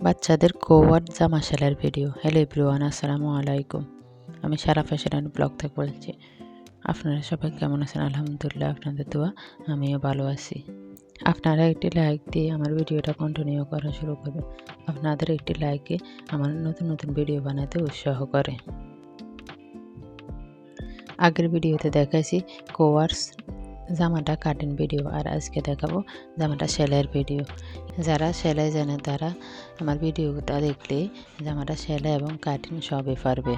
বাচ্চাদের কোয়ার জামা সেলাইয়ের ভিডিও। হ্যালো এভরিওয়ান, আসসালামু আলাইকুম। আমি সারা ফ্যাশন ব্লগ থেকে বলছি, আপনারা সবাই কেমন আছেন? আলহামদুলিল্লাহ, আপনাদের দোয়া, আমিও ভালো আছি। আপনারা একটি লাইক দিয়ে আমার ভিডিওটা কন্টিনিউ করা শুরু করবেন আপনাদের একটি লাইকে আমার নতুন নতুন ভিডিও বানাতে উৎসাহ করে। আগের ভিডিওতে দেখাইছি কোয়ার্স জামাটা কাটিং ভিডিও আর আজকে দেখাবো জামাটা সেলাইয়ের ভিডিও। যারা সেলাই জানে তারা আমার ভিডিওটা দেখলে জামাটা সেলাই এবং কাটিং সবই পারবে।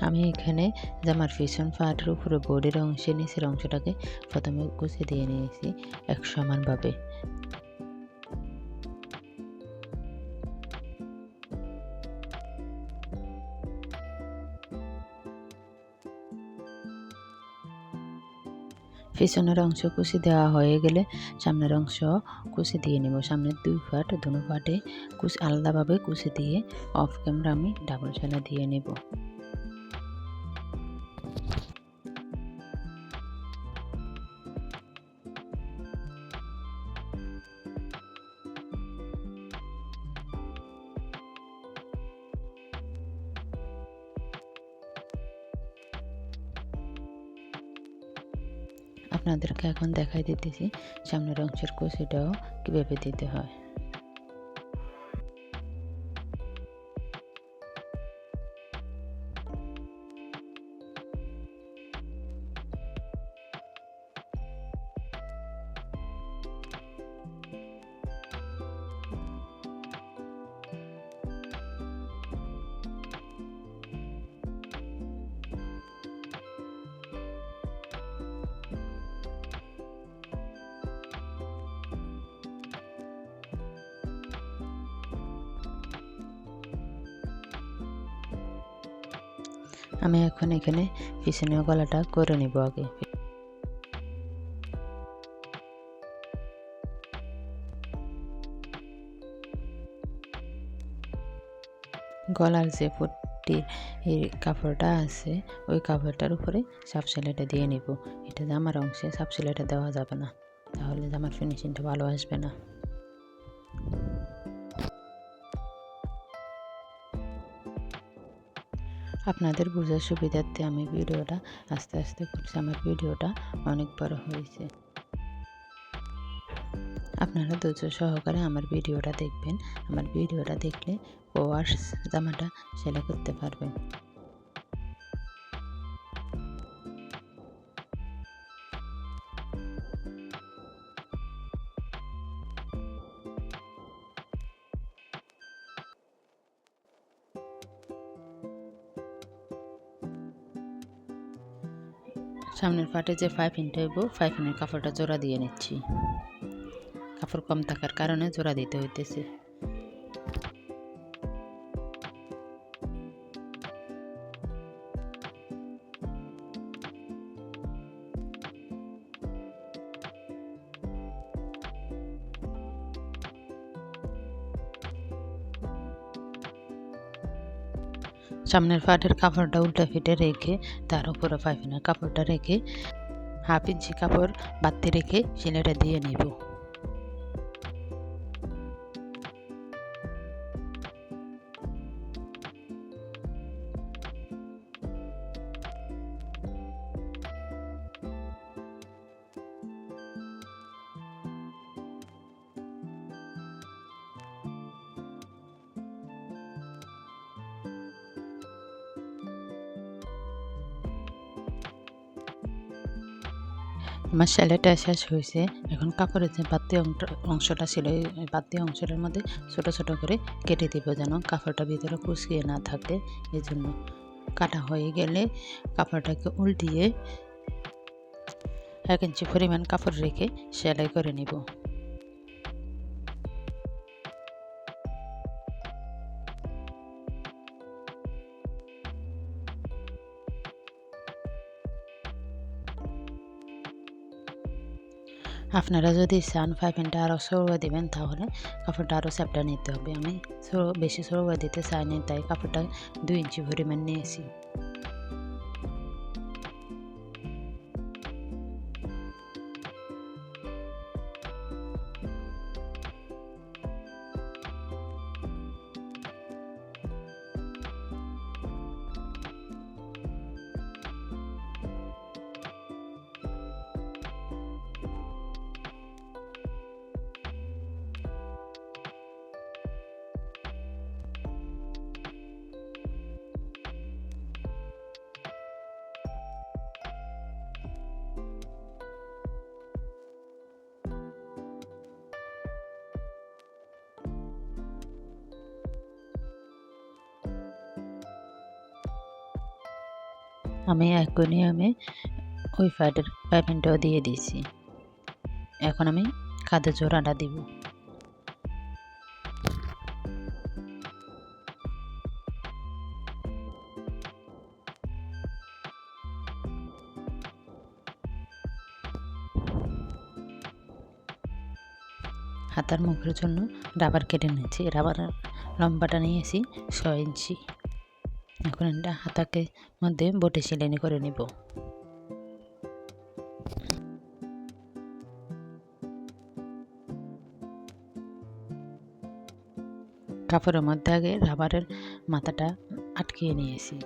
আমি এখানে জামার পিছন পাটের উপরে বোর্ডের অংশে নিয়েছি অংশটাকে প্রথমে কুচি দিয়ে নিয়েছি এক সমানভাবে। পিছনের অংশ কুচি দেওয়া হয়ে গেলে সামনের অংশ কুচি দিয়ে নেব। সামনের দুই ফাট দুনো ফাটে কুচি আলাদাভাবে কুচি দিয়ে অফ ক্যামেরা আমি ডাবল সেলা দিয়ে নেব। আপনাদেরকে এখন দেখাই দিতেছি সামনের অংশের কুচিটাও কীভাবে দিতে হয়। আমি এখন এখানে পিছনের গলাটা করে নিব আগে। গলার যে পট্টি কাপড়টা আছে, ওই কাপড়টার উপরে সাপ সেলাইটা দিয়ে নিব। এটা জামার অংশে সাপ সেলাইটা দেওয়া যাবে না। তাহলে জামার ফিনিশিংটা ভালো আসবে না। আপনাদের বোঝার সুবিধার্থে আমি ভিডিওটা আস্তে আস্তে করছি। আমার ভিডিওটা অনেক বড় হয়েছে। আপনারা ধৈর্য সহকারে আমার ভিডিওটা দেখবেন। আমার ভিডিওটা দেখলে ওয়ার্স জামাটা সেলাই করতে পারবেন। সামনের পাটে যে ফাইভ ইন হইব, ফাইভ ইনের কাপড়টা জোড়া দিয়ে নিচ্ছি। কাপড় কম থাকার কারণে জোড়া দিতে হইতেছে। সামনের পাটের কাপড়টা উল্টা ফিটে রেখে তার উপরে পাইপিনের কাপড়টা রেখে হাফ ইঞ্চি কাপড় বাড়তে রেখে সেলাইটা দিয়ে নিব। আমার সেলাইটা শেষ হয়েছে। এখন কাপড়ের যে বাতি অংশটা ছিল, এই বাতি অংশটার মধ্যে ছোট ছোট করে কেটে দিব যেন কাপড়টা ভিতরে কুচকিয়ে না থাকে। এই জন্য কাটা হয়ে গেলে কাপড়টাকে উল্টিয়ে এক ইঞ্চি পরিমাণ কাপড় রেখে সেলাই করে নিব। আপনারা যদি চান পাইপিংটা আরও সরুয়া দেবেন, তাহলে কাপড়টা আরও চ্যাপটা নিতে হবে। আমি বেশি সরুয়া দিতে চাইনি, তাই কাপড়টা দুই ইঞ্চি পরিমাণ নিয়েছি। আমি নিয়মে ওই পাইপের পাইপিংটাও দিয়ে দিয়েছি। এখন আমি কাঁধে জোড়াটা দিব। হাতার মুখের জন্য রাবার কেটে নিয়েছি। রাবার লম্বাটা নিয়েছি ছয় ইঞ্চি। এখন এটা হাতাকে মধ্যে বটে সেলাইনি করে নিব। কাপড়ের মধ্যে আগে রাবারের মাথাটা আটকিয়ে নিয়েছি।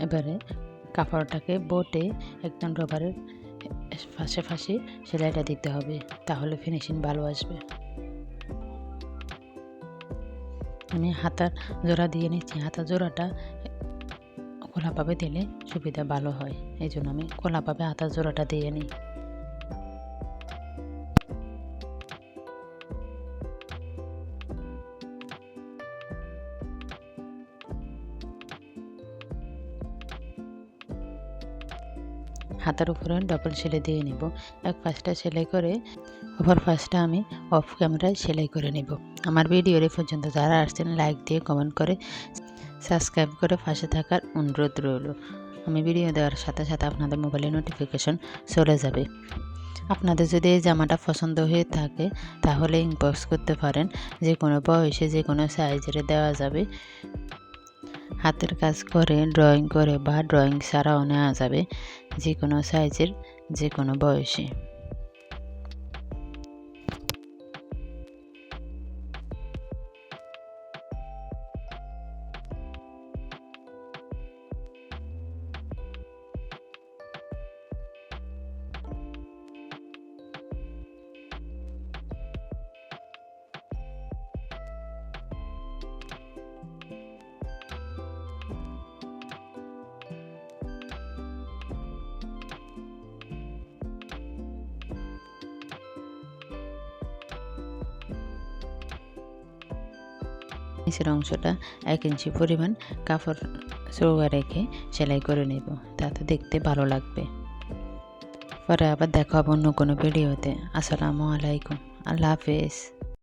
এবারে কাপড়টাকে বোটে একদম রবারের ফাঁসে ফাঁসে সেলাইটা দিতে হবে, তাহলে ফিনিশিং ভালো আসবে। আমি হাতার জোড়া দিয়ে নিচ্ছি। হাতার জোড়াটা খোলাভাবে দিলে সুবিধা ভালো হয়। এই জন্য আমি খোলাভাবে হাতার জোড়াটা দিয়ে নিই। হাতার উপরে ডবল সেলাই দিয়ে নিব। এক পাশটা সেলাই করে, অপর পাশটা আমি অফ ক্যামেরায় সেলাই করে নেব। আমার ভিডিওর পর্যন্ত যারা আসছেন লাইক দিয়ে কমেন্ট করে সাবস্ক্রাইব করে পাশে থাকার অনুরোধ রইল। আমি ভিডিও দেওয়ার সাথে সাথে আপনাদের মোবাইলে নোটিফিকেশন চলে যাবে। আপনাদের যদি এই জামাটা পছন্দ হয়ে থাকে, তাহলে ইনবক্স করতে পারেন। যে কোনো বয়সে যে কোনো সাইজের দেওয়া যাবে। হাতের কাজ করে ড্রয়িং করে বা ড্রয়িং ছাড়াও নেওয়া যাবে যে কোনো সাইজের যে কোনো বয়সে। নিচের অংশটা এক ইঞ্চি পরিমাণ কাপড় চৌকা রেখে সেলাই করে নেব, তাতে দেখতে ভালো লাগবে। পরে আবার দেখা হবে অন্য কোনো ভিডিওতে। আসসালামু আলাইকুম। আল্লাহ হাফেজ।